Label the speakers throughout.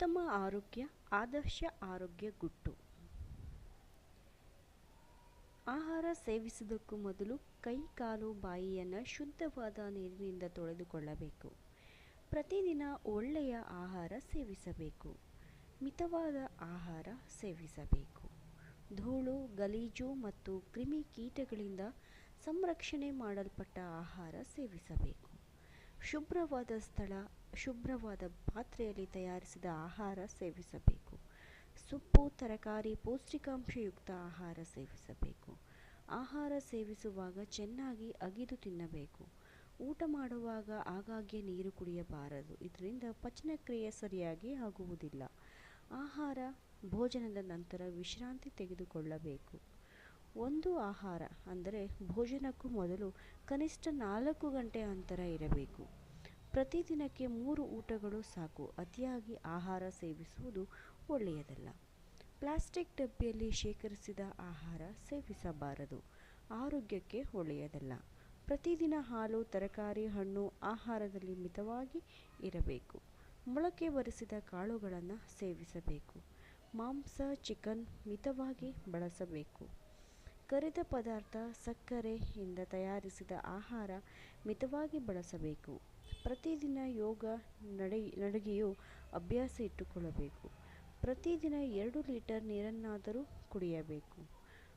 Speaker 1: ಉತ್ತಮ ಆರೋಗ್ಯ, ಆದರ್ಶ ಆರೋಗ್ಯ ಗುಟ್ಟು. ಆಹಾರ ಸೇವಿಸುವುದಕ್ಕೂ ಮೊದಲು ಕೈ, ಕಾಲು, ಬಾಯಿಯನ್ನು ಶುದ್ಧವಾದ ನೀರಿನಿಂದ ತೊಳೆದುಕೊಳ್ಳಬೇಕು. ಪ್ರತಿದಿನ ಒಳ್ಳೆಯ ಆಹಾರ ಸೇವಿಸಬೇಕು. ಮಿತವಾದ ಆಹಾರ ಸೇವಿಸಬೇಕು. ಧೂಳು, ಗಲೀಜು ಮತ್ತು ಕ್ರಿಮಿ ಕೀಟಗಳಿಂದ ಸಂರಕ್ಷಣೆ ಮಾಡಲ್ಪಟ್ಟ ಆಹಾರ ಸೇವಿಸಬೇಕು. ಶುಭ್ರವಾದ ಸ್ಥಳ, ಶುಭ್ರವಾದ ಪಾತ್ರೆಯಲ್ಲಿ ತಯಾರಿಸಿದ ಆಹಾರ ಸೇವಿಸಬೇಕು. ಸೊಪ್ಪು, ತರಕಾರಿ, ಪೌಷ್ಟಿಕಾಂಶಯುಕ್ತ ಆಹಾರ ಸೇವಿಸಬೇಕು. ಆಹಾರ ಸೇವಿಸುವಾಗ ಚೆನ್ನಾಗಿ ಅಗಿದು ತಿನ್ನಬೇಕು. ಊಟ ಮಾಡುವಾಗ ಆಗಾಗ್ಗೆ ನೀರು ಕುಡಿಯಬಾರದು. ಇದರಿಂದ ಪಚನಕ್ರಿಯೆ ಸರಿಯಾಗಿ ಆಗುವುದಿಲ್ಲ. ಆಹಾರ ಭೋಜನದ ನಂತರ ವಿಶ್ರಾಂತಿ ತೆಗೆದುಕೊಳ್ಳಬೇಕು. ಒಂದು ಆಹಾರ ಅಂದರೆ ಭೋಜನಕ್ಕೂ ಮೊದಲು ಕನಿಷ್ಠ ನಾಲ್ಕು ಗಂಟೆ ಅಂತರ ಇರಬೇಕು. ಪ್ರತಿದಿನಕ್ಕೆ ಮೂರು ಊಟಗಳು ಸಾಕು. ಅತಿಯಾಗಿ ಆಹಾರ ಸೇವಿಸುವುದು ಒಳ್ಳೆಯದಲ್ಲ. ಪ್ಲಾಸ್ಟಿಕ್ ಡಬ್ಬಿಯಲ್ಲಿ ಶೇಖರಿಸಿದ ಆಹಾರ ಸೇವಿಸಬಾರದು. ಆರೋಗ್ಯಕ್ಕೆ ಒಳ್ಳೆಯದಲ್ಲ. ಪ್ರತಿದಿನ ಹಾಲು, ತರಕಾರಿ, ಹಣ್ಣು ಆಹಾರದಲ್ಲಿ ಮಿತವಾಗಿ ಇರಬೇಕು. ಮೊಳಕೆ ಬರೆಸಿದ ಕಾಳುಗಳನ್ನು ಸೇವಿಸಬೇಕು. ಮಾಂಸ, ಚಿಕನ್ ಮಿತವಾಗಿ ಬಳಸಬೇಕು. ಕರಿದ ಪದಾರ್ಥ ಸಕ್ಕರೆಯಿಂದ ತಯಾರಿಸಿದ ಆಹಾರ ಮಿತವಾಗಿ ಬಳಸಬೇಕು. ಪ್ರತಿದಿನ ಯೋಗ ನಡೆ, ನಡಿಗೆಯು ಅಭ್ಯಾಸ ಇಟ್ಟುಕೊಳ್ಳಬೇಕು. ಪ್ರತಿದಿನ ಎರಡು ಲೀಟರ್ ನೀರನ್ನಾದರೂ ಕುಡಿಯಬೇಕು.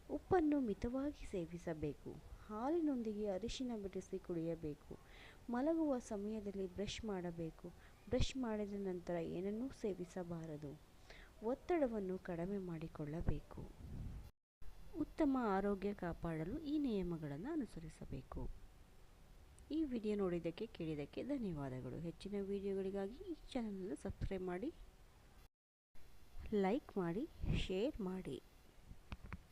Speaker 1: ಉಪ್ಪನ್ನು ಮಿತವಾಗಿ ಸೇವಿಸಬೇಕು. ಹಾಲಿನೊಂದಿಗೆ ಅರಿಶಿನ ಬೆರೆಸಿ ಕುಡಿಯಬೇಕು. ಮಲಗುವ ಸಮಯದಲ್ಲಿ ಬ್ರಷ್ ಮಾಡಬೇಕು. ಬ್ರಷ್ ಮಾಡಿದ ನಂತರ ಏನನ್ನೂ ಸೇವಿಸಬಾರದು. ಒತ್ತಡವನ್ನು ಕಡಿಮೆ ಮಾಡಿಕೊಳ್ಳಬೇಕು. ಉತ್ತಮ ಆರೋಗ್ಯ ಕಾಪಾಡಲು ಈ ನಿಯಮಗಳನ್ನು ಅನುಸರಿಸಬೇಕು. ಈ ವಿಡಿಯೋ ನೋಡಿದ್ದಕ್ಕೆ ಕೇಳಿದ್ದಕ್ಕೆ ಧನ್ಯವಾದಗಳು. ಹೆಚ್ಚಿನ ವಿಡಿಯೋಗಳಿಗಾಗಿ ಈ ಚಾನಲನ್ನು ಸಬ್ಸ್ಕ್ರೈಬ್ ಮಾಡಿ ಲೈಕ್ ಮಾಡಿ ಶೇರ್ ಮಾಡಿ.